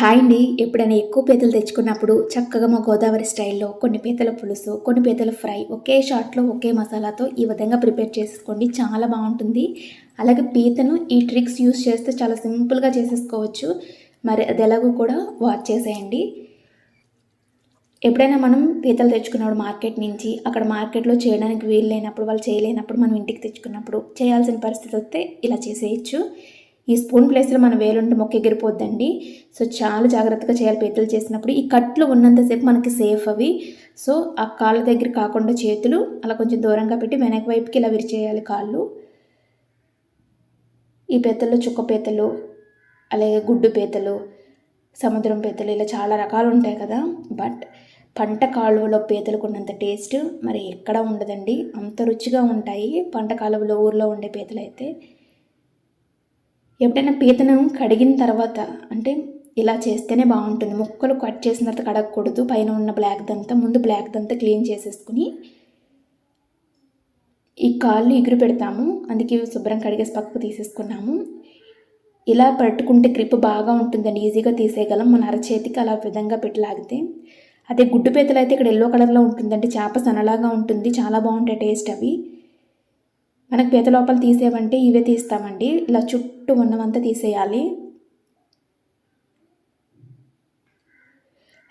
Hi అండి ఎప్పుడైనా ఎక్కువ పీతలు తెచ్చుకున్నప్పుడు చక్కగా మా గోదావరి స్టైల్లో కొన్ని పీతల పులుసు కొన్ని పీతల ఫ్రై ఒకే షాట్లో ఒకే మసాలాతో ఈ విధంగా ప్రిపేర్ చేసుకోండి. చాలా బాగుంటుంది. అలాగే పీతను ఈ ట్రిక్స్ యూస్ చేస్తే చాలా సింపుల్గా చేసేసుకోవచ్చు. మరి అది ఎలాగో కూడా వాచ్ చేసేయండి. ఎప్పుడైనా మనం పీతలు తెచ్చుకున్నప్పుడు మార్కెట్ నుంచి అక్కడ మార్కెట్లో చేయడానికి వీలు లేనప్పుడు వాళ్ళు చేయలేనప్పుడు మనం ఇంటికి తెచ్చుకున్నప్పుడు చేయాల్సిన పరిస్థితి వస్తే ఇలా చేసేయచ్చు. ఈ స్పూన్ ప్లేస్లో మన వేలుంటే మొక్క ఎగిరిపోద్దండి. సో చాలా జాగ్రత్తగా చేయాలి పీతలు చేసినప్పుడు. ఈ కట్లు ఉన్నంతసేపు మనకి సేఫ్ అవి. సో ఆ కాళ్ళ దగ్గర కాకుండా చేతులు అలా కొంచెం దూరంగా పెట్టి వెనక వైపుకి ఇలా విరిచేయాలి కాళ్ళు. ఈ పీతల్లో చుక్క పీతలు అలాగే గుడ్డు పీతలు సముద్రం పీతలు ఇలా చాలా రకాలు ఉంటాయి కదా. బట్ పంట కాలువలో పీతలకు ఉన్నంత టేస్ట్ మరి ఎక్కడ ఉండదండి. అంత రుచిగా ఉంటాయి. పంట కాలువలో ఊర్లో ఉండే పీతలు అయితే ఎప్పుడైనా పీతను కడిగిన తర్వాత అంటే ఇలా చేస్తేనే బాగుంటుంది. ముక్కలు కట్ చేసిన తర్వాత కడగకూడదు. పైన ఉన్న బ్లాక్ దంతా ముందు బ్లాక్ దంతా క్లీన్ చేసేసుకుని ఈ కాళ్ళు ఎగురు పెడతాము. అందుకే శుభ్రం కడిగేసి పక్కకు తీసేసుకున్నాము. ఇలా పట్టుకుంటే గ్రిప్ బాగా ఉంటుందండి. ఈజీగా తీసేయగలం. మన అరచేతికి అలా విధంగా పెట్టి లాగితే అదే గుడ్డు పీతలు అయితే ఇక్కడ ఎల్లో కలర్లో ఉంటుందండి. చేప సనలాగా ఉంటుంది. చాలా బాగుంటాయి టేస్ట్ అవి. మనకు పీత లోపల తీసేవంటే ఇవే తీస్తామండి. ఇలా చుట్టూ ఉన్నవంతా తీసేయాలి.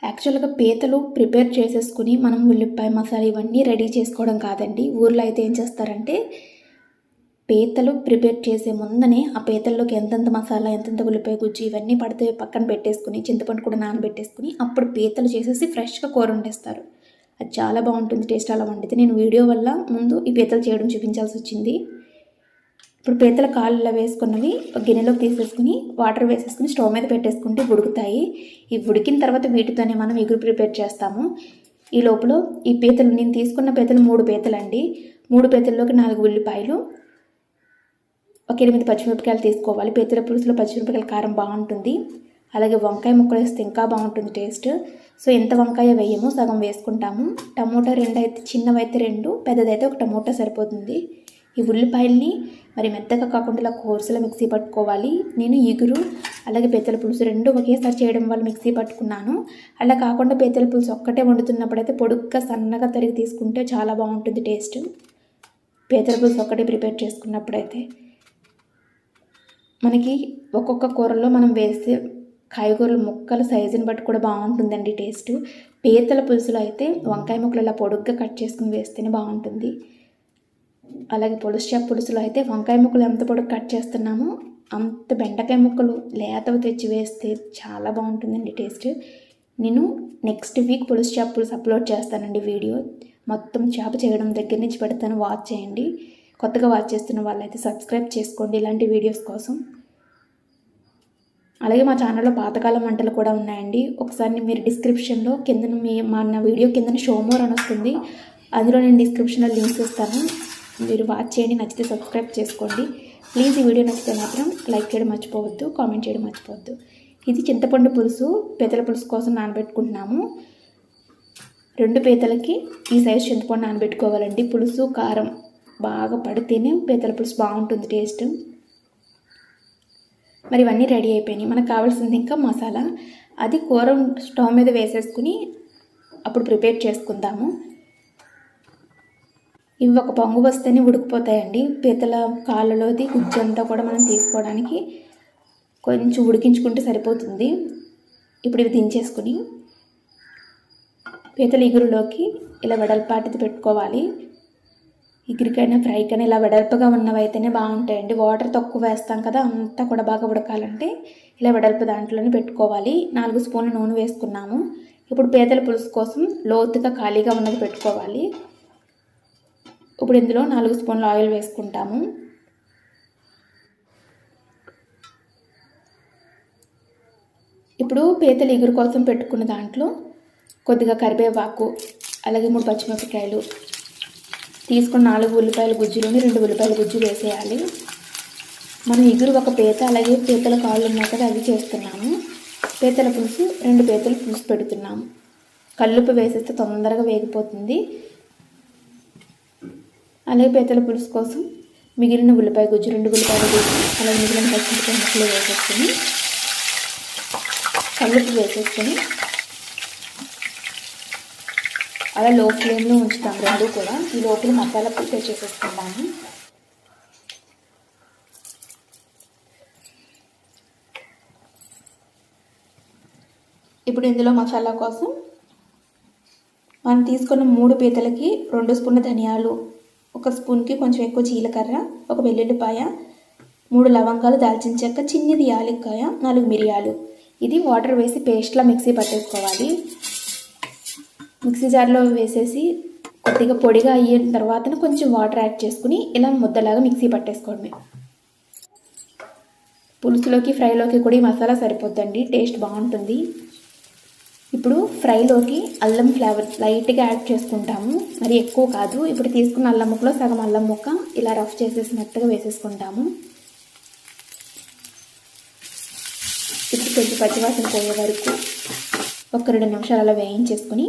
యాక్చువల్గా పీతలు ప్రిపేర్ చేసేసుకుని మనం ఉల్లిపాయ మసాలా ఇవన్నీ రెడీ చేసుకోవడం కాదండి. ఊర్లో అయితే ఏం చేస్తారంటే పీతలు ప్రిపేర్ చేసే ముందనే ఆ పీతల్లోకి ఎంతెంత మసాలా ఎంతెంత ఉల్లిపాయ గుజ్జు ఇవన్నీ పడితే పక్కన పెట్టేసుకుని చింతపండు కూడా నానబెట్టేసుకుని అప్పుడు పీతలు చేసేసి ఫ్రెష్గా కూర వండేస్తారు. అది చాలా బాగుంటుంది టేస్ట్ అలా వండితే. నేను వీడియో వల్ల ముందు ఈ పీతలు చేయడం చూపించాల్సి వచ్చింది. ఇప్పుడు పీతల కాళ్ళలో వేసుకున్నవి గిన్నెలోకి తీసేసుకుని వాటర్ వేసేసుకుని స్టవ్ మీద పెట్టేసుకుంటే ఉడుకుతాయి. ఈ ఉడికిన తర్వాత వీటితోనే మనం ఎగురు ప్రిపేర్ చేస్తాము. ఈ లోపల ఈ పీతలు నేను తీసుకున్న పీతలు మూడు పీతలు అండి మూడు పీతల్లోకి నాలుగు ఉల్లిపాయలు ఒక ఎనిమిది పచ్చిమిరపకాయలు తీసుకోవాలి. పీతల పులుసులో పచ్చిమిరపకాయల కారం బాగుంటుంది. అలాగే వంకాయ ముక్కలు వేస్తే ఇంకా బాగుంటుంది టేస్ట్. సో ఎంత వంకాయ వేయము సగం వేసుకుంటాము. టమోటా రెండు అయితే చిన్నవైతే రెండు పెద్దదైతే ఒక టమోటా సరిపోతుంది. ఈ ఉల్లిపాయల్ని మరి మెత్తగా కాకుండా ఇలా కోర్సులో మిక్సీ పట్టుకోవాలి. నేను ఇగురు అలాగే పీతల పులుసు రెండు ఒకేసారి చేయడం వల్ల మిక్సీ పట్టుకున్నాను. అలా కాకుండా పీతల పులుసు ఒక్కటే వండుతున్నప్పుడైతే పొడుగ్గా సన్నగా తరిగి తీసుకుంటే చాలా బాగుంటుంది టేస్ట్. పీతల పులుసు ఒక్కటే ప్రిపేర్ చేసుకున్నప్పుడైతే. మనకి ఒక్కొక్క కూరలో మనం వేసే కాయగూరలు ముక్కల సైజుని బట్టి కూడా బాగుంటుందండి టేస్ట్. పీతల పులుసులో అయితే వంకాయ ముక్కలు ఇలా పొడుగ్గా కట్ చేసుకుని వేస్తేనే బాగుంటుంది. అలాగే పులుసు పులుసులో అయితే వంకాయ ముక్కలు ఎంత పొడుగు కట్ చేస్తున్నామో అంత బెండకాయ ముక్కలు లేతవి తెచ్చి వేస్తే చాలా బాగుంటుందండి టేస్ట్. నేను నెక్స్ట్ వీక్ పులుసు చేప పులుసు అప్లోడ్ చేస్తానండి వీడియో. మొత్తం చేప చేయడం దగ్గర నుంచి పెడతాను వాచ్ చేయండి. కొత్తగా వాచ్ చేస్తున్న వాళ్ళైతే సబ్స్క్రైబ్ చేసుకోండి ఇలాంటి వీడియోస్ కోసం. అలాగే మా ఛానల్లో పాతకాలం వంటలు కూడా ఉన్నాయండి. ఒకసారి మీరు డిస్క్రిప్షన్లో కింద మీ మా నా వీడియో కింద షోమోర్ అని వస్తుంది. అందులో నేను డిస్క్రిప్షన్లో లింక్స్ ఇస్తాను మీరు వాచ్ చేయండి. నచ్చితే సబ్స్క్రైబ్ చేసుకోండి. ప్లీజ్ ఈ వీడియో నచ్చితే మాత్రం లైక్ చేయడం మర్చిపోవద్దు కామెంట్ చేయడం మర్చిపోవద్దు. ఇది చింతపండు పులుసు పీతల పులుసు కోసం నానబెట్టుకుంటున్నాము. రెండు పీతలకి ఈ సైజు చింతపండు నానబెట్టుకోవాలండి. పులుసు కారం బాగా పడితేనే పీతల పులుసు బాగుంటుంది టేస్ట్ మరి ఇవన్నీ రెడీ అయిపోయినాయి. మనకు కావాల్సింది ఇంకా మసాలా. అది కూర స్టవ్ మీద వేసేసుకుని అప్పుడు ప్రిపేర్ చేసుకుందాము. ఇవి ఒక పొంగు వస్తేనే ఉడికిపోతాయండి. పీతల కాళ్ళలోది గుజ్జంతా కూడా మనం తీసుకోవడానికి కొంచెం ఉడికించుకుంటే సరిపోతుంది. ఇప్పుడు ఇవి దించేసుకుని పీతల ఇగురులోకి ఇలా వెడల్పాటిది పెట్టుకోవాలి. ఇగురికైనా ఫ్రైకైనా ఇలా వెడల్పుగా ఉన్నవైతేనే బాగుంటాయండి. వాటర్ తక్కువ వేస్తాం కదా అంతా కూడా బాగా ఉడకాలంటే ఇలా వెడల్పు దాంట్లోనే పెట్టుకోవాలి. నాలుగు స్పూన్ల నూనె వేసుకున్నాము. ఇప్పుడు పీతల పులుసు కోసం లోతుగా ఖాళీగా ఉన్నది పెట్టుకోవాలి. ఇప్పుడు ఇందులో నాలుగు స్పూన్లు ఆయిల్ వేసుకుంటాము. ఇప్పుడు పీతలు ఎగురు కోసం పెట్టుకున్న దాంట్లో కొద్దిగా కరివేపాకు అలాగే మూడు పచ్చిమిరపకాయలు తీసుకున్న నాలుగు ఉల్లిపాయల గుజ్జులోని రెండు ఉల్లిపాయల గుజ్జు వేసేయాలి. మనం ఇగురు ఒక పీత అలాగే పీతల కాళ్ళు ఉన్నాయి కదా అవి చేస్తున్నాము. పీతల పులుసు రెండు పీతల పులుసు పెడుతున్నాము. కల్లుపు వేసేస్తే తొందరగా వేగిపోతుంది. అలాగే పీతల పులుసు కోసం మిగిలిన ఉల్లిపాయ గుజ్జు రెండు ఉల్లిపాయల గుజ్జు అలాగే మిగిలిన పచ్చిమిరపకాయ ముక్కలు వేసేసుకుని కల్లుపు వేసేసుకొని అలా లో ఫ్లేమ్లో ఉంచుతాం. రెండు కూడా. ఈ లోపల మసాలా ప్రిపేర్ చేసేసుకుంటాము ఇప్పుడు ఇందులో మసాలా కోసం మనం తీసుకున్న మూడు పీతలకి రెండు స్పూన్ల ధనియాలు ఒక స్పూన్కి కొంచెం ఎక్కువ జీలకర్ర ఒక వెల్లుల్లిపాయ మూడు లవంగాలు దాల్చిన చెక్క చిన్నది యాలక్కాయ నాలుగు మిరియాలు. ఇది వాటర్ వేసి పేస్ట్లా మిక్సీ పట్టేసుకోవాలి. మిక్సీ జార్లో వేసేసి కొద్దిగా పొడిగా అయిన తర్వాత కొంచెం వాటర్ యాడ్ చేసుకుని ఇలా ముద్దలాగా మిక్సీ పట్టేసుకోవడమే. పులుసులోకి ఫ్రైలోకి కూడా ఈ మసాలా సరిపోద్దండి. టేస్ట్ బాగుంటుంది. ఇప్పుడు ఫ్రైలోకి అల్లం ఫ్లేవర్ లైట్గా యాడ్ చేసుకుంటాము. మరి ఎక్కువ కాదు. ఇప్పుడు తీసుకున్న అల్లం ముక్కలో సగం అల్లం ముక్క ఇలా రఫ్ చేసేసినట్టుగా వేసేసుకుంటాము. ఇప్పుడు కొంచెం పచ్చివాసన పోయే వరకు ఒక రెండు నిమిషాలు అలా వేయించేసుకుని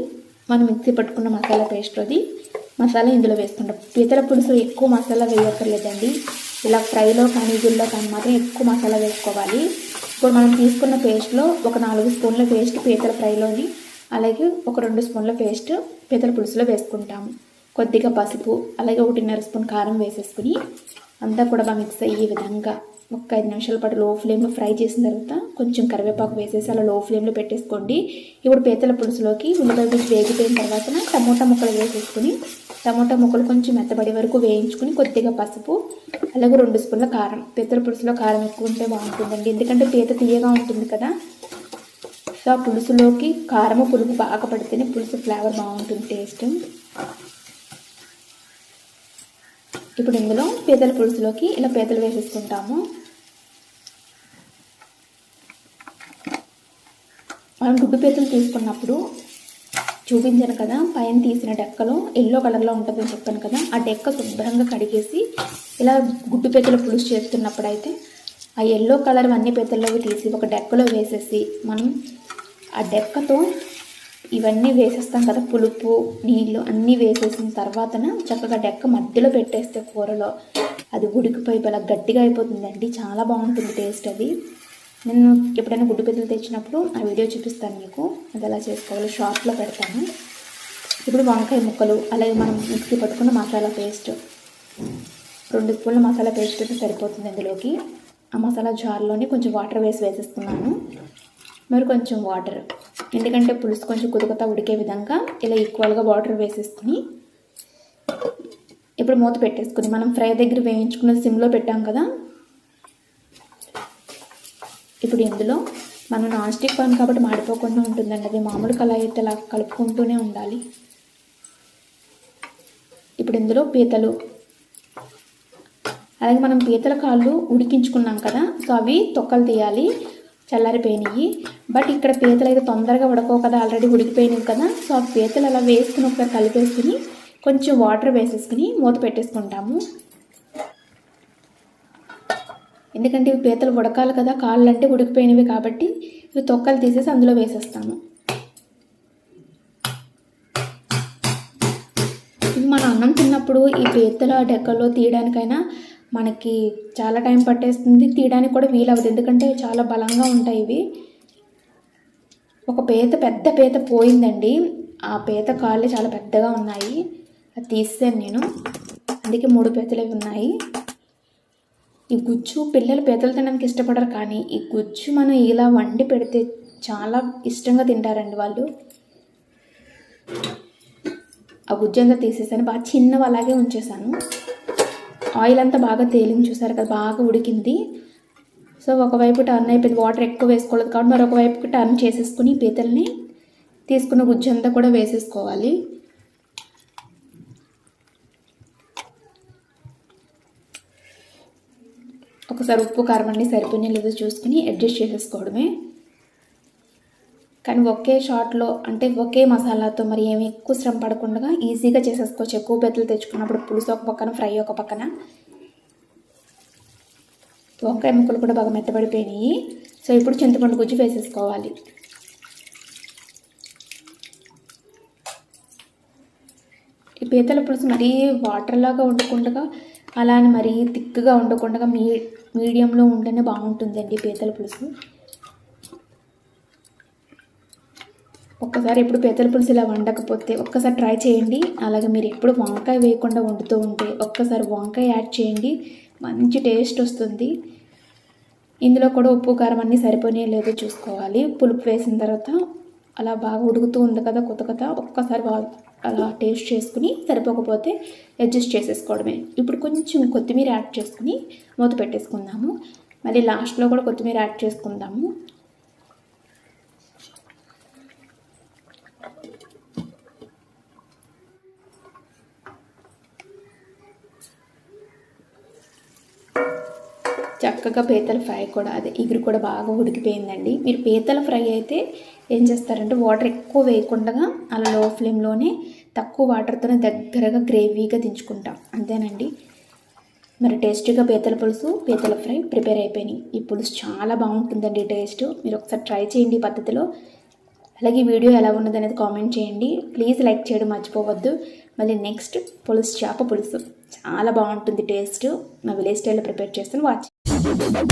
మనం మిక్సీ పట్టుకున్న మసాలా పేస్ట్లోది మసాలా ఇందులో వేసుకుంటాం. పీతల పులుసు ఎక్కువ మసాలా వేయక్కర్లేదండి. ఇలా ఫ్రైలో కానీ గుల్లో కానీ మాత్రం ఎక్కువ మసాలా వేసుకోవాలి. ఇప్పుడు మనం తీసుకున్న పేస్ట్లో ఒక నాలుగు స్పూన్ల పేస్ట్ పీతల ఫ్రైలోని అలాగే ఒక రెండు స్పూన్ల పేస్ట్ పీతల పులుసులో వేసుకుంటాము కొద్దిగా పసుపు అలాగే ఒకటిన్నర స్పూన్ కారం వేసేసుకుని అంతా కూడా బాగా మిక్స్ అయ్యే విధంగా ఒక ఐదు నిమిషాల పాటు లో ఫ్లేమ్లో ఫ్రై చేసిన తర్వాత కొంచెం కరివేపాకు వేసేసి అలా లో ఫ్లేమ్లో పెట్టేసుకోండి. ఇప్పుడు పీతల పులుసులోకి ఉల్లిపాయ పులుసు వేగిపోయిన తర్వాత టమోటా ముక్కలు వేసేసుకుని టమోటా ముక్కలు కొంచెం మెత్తబడి వరకు వేయించుకుని కొద్దిగా పసుపు అలాగే రెండు స్పూన్ల కారం. పీతల పులుసులో కారం ఎక్కువ ఉంటే బాగుంటుందండి. ఎందుకంటే పీత తీయగా ఉంటుంది కదా. సో ఆ పులుసులోకి కారము పులుపు బాగా పడితేనే పులుసు ఫ్లేవర్ బాగుంటుంది టేస్ట్ ఇప్పుడు ఇందులో పీతల పులుసులోకి ఇలా పీతలు వేసేసుకుంటాము. మనం గుడ్డు పీతలు తీసుకున్నప్పుడు చూపించాను కదా పైన తీసిన డెక్కలో ఎల్లో కలర్లో ఉంటుందని చెప్పాను కదా ఆ డెక్క శుభ్రంగా కడిగేసి ఇలా గుడ్డు పీతల పులుసు చేస్తున్నప్పుడు అయితే ఆ ఎల్లో కలర్ అన్ని పీతల్లోకి తీసి ఒక డెక్కలో వేసేసి మనం ఆ డెక్కతో ఇవన్నీ వేసేస్తాం కదా పులుపు నీళ్ళు అన్నీ వేసేసిన తర్వాతన చక్కగా డెక్క మధ్యలో పెట్టేస్తే కూరలో. అది ఉడికిపోయి ఇలా గట్టిగా అయిపోతుందండి. చాలా బాగుంటుంది టేస్ట్ అది. నేను ఎప్పుడైనా గుడ్డు పెద్దలు తెచ్చినప్పుడు ఆ వీడియో చూపిస్తాను మీకు. అది ఎలా చేసుకోవాలో షార్ట్లో పెడతాను. ఇప్పుడు వంకాయ ముక్కలు అలాగే మనం మిక్సీ పట్టుకున్న మసాలా పేస్ట్. రెండు స్పూన్ల మసాలా పేస్ట్ అయితే సరిపోతుంది అందులోకి. ఆ మసాలా జార్లోని కొంచెం వాటర్ వేసి వేసేస్తున్నాను. మరి కొంచెం వాటర్ ఎందుకంటే పులుసు కొంచెం కుదుకుతా ఉడికే విధంగా ఇలా ఈక్వల్గా వాటర్ వేసేసుకుని ఇప్పుడు మూత పెట్టేసుకుని మనం ఫ్రై దగ్గర వేయించుకున్న సిమ్లో పెట్టాం కదా. ఇప్పుడు ఇందులో మనం నాన్ స్టిక్ పాన్ కాబట్టి మాడిపోకుండా ఉంటుందండి. అది మామూలు కళాయి అయితే అలా కలుపుకుంటూనే ఉండాలి. ఇప్పుడు ఇందులో పీతలు. అలాగే మనం పీతల కాళ్ళు ఉడికించుకున్నాం కదా. సో అవి తొక్కలు తీయాలి. చల్లారిపోయినాయి. బట్ ఇక్కడ పీతలు అయితే తొందరగా ఉడకవు కదా ఆల్రెడీ ఉడికిపోయినాయి కదా. సో ఆ పీతలు అలా వేసుకుని ఒకసారి కలిపేసుకుని కొంచెం వాటర్ వేసేసుకుని మూత పెట్టేసుకుంటాము. ఎందుకంటే ఇవి పీతలు ఉడకాలి కదా కాళ్ళు అంటే ఉడికిపోయినవి కాబట్టి ఇవి తొక్కలు తీసేసి అందులో వేసేస్తాము. ఇవి మనం అన్నం తిన్నప్పుడు ఈ పీతల డెక్కల్లో తీయడానికైనా మనకి చాలా టైం పట్టేస్తుంది. తీయడానికి కూడా వీలవదు ఎందుకంటే చాలా బలంగా ఉంటాయి ఇవి. ఒక పీత పెద్ద పీత పోయిందండి. ఆ పీత కాళ్ళు చాలా పెద్దగా ఉన్నాయి. అది తీసాను నేను. అందుకే మూడు పీతలు ఉన్నాయి. ఈ గుజ్జు పిల్లలు పీతలు తినడానికి ఇష్టపడరు కానీ ఈ గుజ్జు మనం ఇలా వండి పెడితే చాలా ఇష్టంగా తింటారండి వాళ్ళు. ఆ గుజ్జు అంతా తీసేసాను. బాగా చిన్నవి అలాగే ఉంచేసాను. ఆయిల్ అంతా బాగా తేలింది చూసారు కదా బాగా ఉడికింది. సో ఒకవైపు టర్న్ అయిపోయింది వాటర్ ఎక్కువ వేసుకోలేదు కాబట్టి మరొక వైపుకి టర్న్ చేసేసుకుని పీతల్ని తీసుకున్న గుజ్జు అంతా కూడా వేసేసుకోవాలి. ఒకసారి ఉప్పు కారం అన్నీ సరిపోయినాయి లేదో చూసుకుని అడ్జస్ట్ చేసేసుకోవడమే. కానీ ఒకే షాట్లో అంటే ఒకే మసాలాతో మరి ఏమి ఎక్కువ శ్రమ పడకుండా ఈజీగా చేసేసుకోవచ్చు. ఎక్కువ పెద్దలు తెచ్చుకున్నప్పుడు పులుసు ఒక పక్కన ఫ్రై ఒక పక్కన. వంకాయ ముక్కలు కూడా బాగా మెత్తబడిపోయినాయి. సో ఇప్పుడు చింతపండు గుజ్జు వేసేసుకోవాలి. ఈ పీతల పులుసు మరీ వాటర్లాగా వండుకుండగా అలా అని మరీ థిక్గా ఉండకుండా మీ మీడియంలో ఉంటేనే బాగుంటుందండి పీతల పులుసు. ఒక్కసారి ఎప్పుడు పీతల పులుసు ఇలా వండకపోతే ఒక్కసారి ట్రై చేయండి. అలాగే మీరు ఎప్పుడు వంకాయ వేయకుండా వండుతూ ఉంటే ఒక్కసారి వంకాయ యాడ్ చేయండి. మంచి టేస్ట్ వస్తుంది. ఇందులో కూడా ఉప్పు కారం అన్నీ సరిపోయే లేదో చూసుకోవాలి. పులుపు వేసిన తర్వాత అలా బాగా ఉడుకుతూ ఉంది కదా కొత్త కదా ఒక్కసారి అలా టేస్ట్ చేసుకుని సరిపోకపోతే అడ్జస్ట్ చేసేసుకోవడమే. ఇప్పుడు కొంచెం కొత్తిమీర యాడ్ చేసుకుని మూత పెట్టేసుకుందాము. మళ్ళీ లాస్ట్లో కూడా కొత్తిమీర యాడ్ చేసుకుందాము. చక్కగా పీతల ఫ్రై కూడా అదే ఇగురు కూడా బాగా ఉడికిపోయిందండి. మీరు పీతల ఫ్రై అయితే ఏం చేస్తారంటే వాటర్ ఎక్కువ వేయకుండా అలా లో ఫ్లేమ్లోనే తక్కువ వాటర్తోనే దగ్గరగా గ్రేవీగా దించుకుంటాం. అంతేనండి. మరి టేస్టీగా పీతల పులుసు పీతల ఫ్రై ప్రిపేర్ అయిపోయినాయి. ఈ పులుసు చాలా బాగుంటుందండి టేస్ట్. మీరు ఒకసారి ట్రై చేయండి ఈ పద్ధతిలో. అలాగే వీడియో ఎలా ఉన్నది అనేది కామెంట్ చేయండి. ప్లీజ్ లైక్ చేయడం మర్చిపోవద్దు. మళ్ళీ నెక్స్ట్ పులుసు చేప పులుసు. చాలా బాగుంటుంది టేస్ట్. మా విలేజ్ స్టైల్లో ప్రిపేర్ చేస్తాను. Watch We'll be.